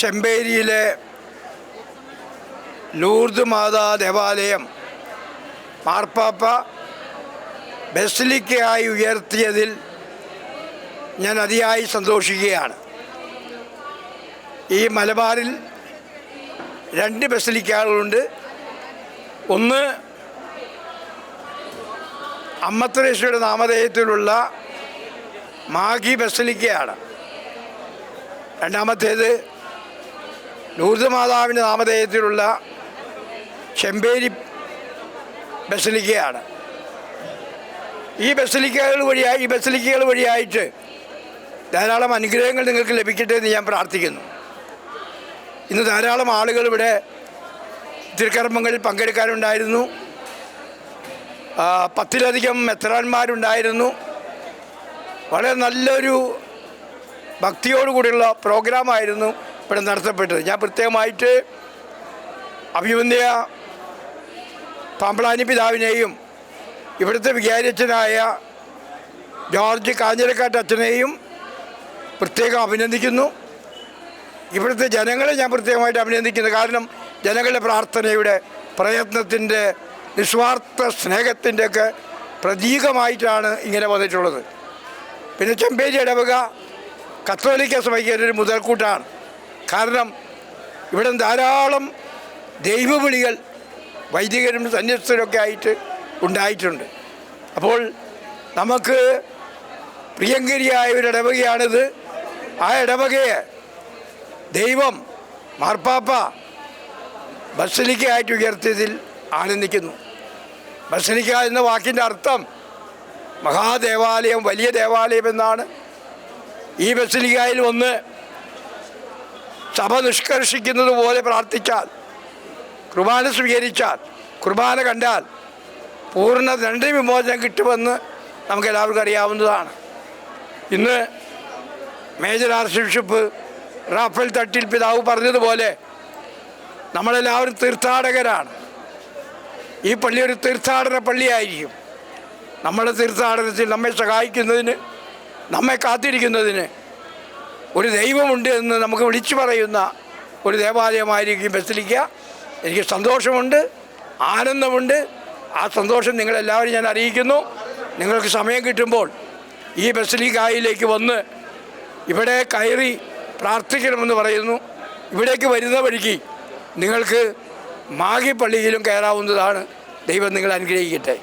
ചെമ്പേരിയിലെ Lourdes മാതാ ദേവാലയം മാർപ്പാപ്പ ബെസ്ലിക്കയായി ഉയർത്തിയതിൽ ഞാൻ അതിയായി സന്തോഷിക്കുകയാണ്. ഈ മലബാറിൽ രണ്ട് ബസലിക്കകളുണ്ട്. ഒന്ന് അമ്മത്തരേശ്വരുടെ നാമധേയത്തിലുള്ള മാഗി ബസലിക്കയാണ്. രണ്ടാമത്തേത് ലൂർദ് മാതാവിന്റെ നാമധേയത്തിലുള്ള ചെമ്പേരി ബസലിക്കയാണ്. ഈ ബസലിക്കകൾ വഴിയായി ഈ ബസലിക്കകൾ വഴിയായിട്ട് ധാരാളം അനുഗ്രഹങ്ങൾ നിങ്ങൾക്ക് ലഭിക്കട്ടെ എന്ന് ഞാൻ പ്രാർത്ഥിക്കുന്നു. ഇന്ന് ധാരാളം ആളുകൾ ഇവിടെ തിരുക്കർമ്മങ്ങളിൽ പങ്കെടുക്കാനുണ്ടായിരുന്നു. പത്തിലധികം മെത്രാന്മാരുണ്ടായിരുന്നു. വളരെ നല്ലൊരു ഭക്തിയോടുകൂടിയുള്ള പ്രോഗ്രാമായിരുന്നു. ഇവിടെ നടത്തപ്പെട്ടത്. ഞാൻ പ്രത്യേകമായിട്ട് അഭിമന്യ പാമ്പളാനി പിതാവിനെയും ഇവിടുത്തെ വികാരിയച്ഛനായ ജോർജ് കാഞ്ഞിരക്കാട്ട് അച്ഛനെയും പ്രത്യേകം അഭിനന്ദിക്കുന്നു. ഇവിടുത്തെ ജനങ്ങളെ ഞാൻ പ്രത്യേകമായിട്ട് അഭിനന്ദിക്കുന്നു. കാരണം ജനങ്ങളുടെ പ്രാർത്ഥനയുടെ പ്രയത്നത്തിന്റെ നിസ്വാർത്ഥ സ്നേഹത്തിന്റെയൊക്കെ പ്രതീകമായിട്ടാണ് ഇങ്ങനെ വന്നിട്ടുള്ളത്. പിന്നെ ചെമ്പേരി ഇടവക കത്തോലിക്ക സഭയ്ക്ക് മുതൽക്കൂട്ടാണ്. കാരണം ഇവിടെ ധാരാളം ദൈവവിളികൾ വൈദികരും സന്യസ്തരൊക്കെ ആയിട്ട് ഉണ്ടായിട്ടുണ്ട്. അപ്പോൾ നമുക്ക് പ്രിയങ്കരിയായ ഒരു ഇടവകയാണിത്. ആ ഇടവകയെ ദൈവം മാർപ്പാപ്പ ബസലിക്കയായിട്ട് ഉയർത്തിയതിൽ ആനന്ദിക്കുന്നു. ബസലിക്ക എന്ന വാക്കിന്റെ അർത്ഥം മഹാദേവാലയം വലിയ ദേവാലയം എന്നാണ്. ഈ ബസലിക്കായിൽ വന്ന് സഭ നിഷ്കർഷിക്കുന്നത് പോലെ പ്രാർത്ഥിച്ചാൽ കുർബാന സ്വീകരിച്ചാൽ കുർബാന കണ്ടാൽ പൂർണ ദണ്ഡ വിമോചനം കിട്ടുമെന്ന് നമുക്ക് എല്ലാവർക്കും അറിയാവുന്നതാണ്. ഇന്ന് major arch bishop Raphael Thattil പിതാവ് പറഞ്ഞതുപോലെ നമ്മളെല്ലാവരും തീർത്ഥാടകരാണ്. ഈ പള്ളി ഒരു തീർത്ഥാടന പള്ളിയായിരിക്കും. നമ്മുടെ തീർത്ഥാടനത്തിൽ നമ്മെ സഹായിക്കുന്നതിന് നമ്മെ കാത്തിരിക്കുന്നതിന് ഒരു ദൈവമുണ്ട് എന്ന് നമുക്ക് വിളിച്ചു പറയുന്ന ഒരു ദേവാലയമായിരിക്കും ബസലിക്ക. എനിക്ക് സന്തോഷമുണ്ട് ആനന്ദമുണ്ട്. ആ സന്തോഷം നിങ്ങളെല്ലാവരും ഞാൻ അറിയിക്കുന്നു. നിങ്ങൾക്ക് സമയം കിട്ടുമ്പോൾ ഈ ബസലിക്കായിലേക്ക് വന്ന് ഇവിടെ കയറി പ്രാർത്ഥിക്കണമെന്ന് പറയുന്നു. ഇവിടേക്ക് വരുന്ന വഴിക്ക് നിങ്ങൾക്ക് മാഗി പള്ളിയിലും കയറാവുന്നതാണ് ദൈവം നിങ്ങൾ അനുഗ്രഹിക്കട്ടെ.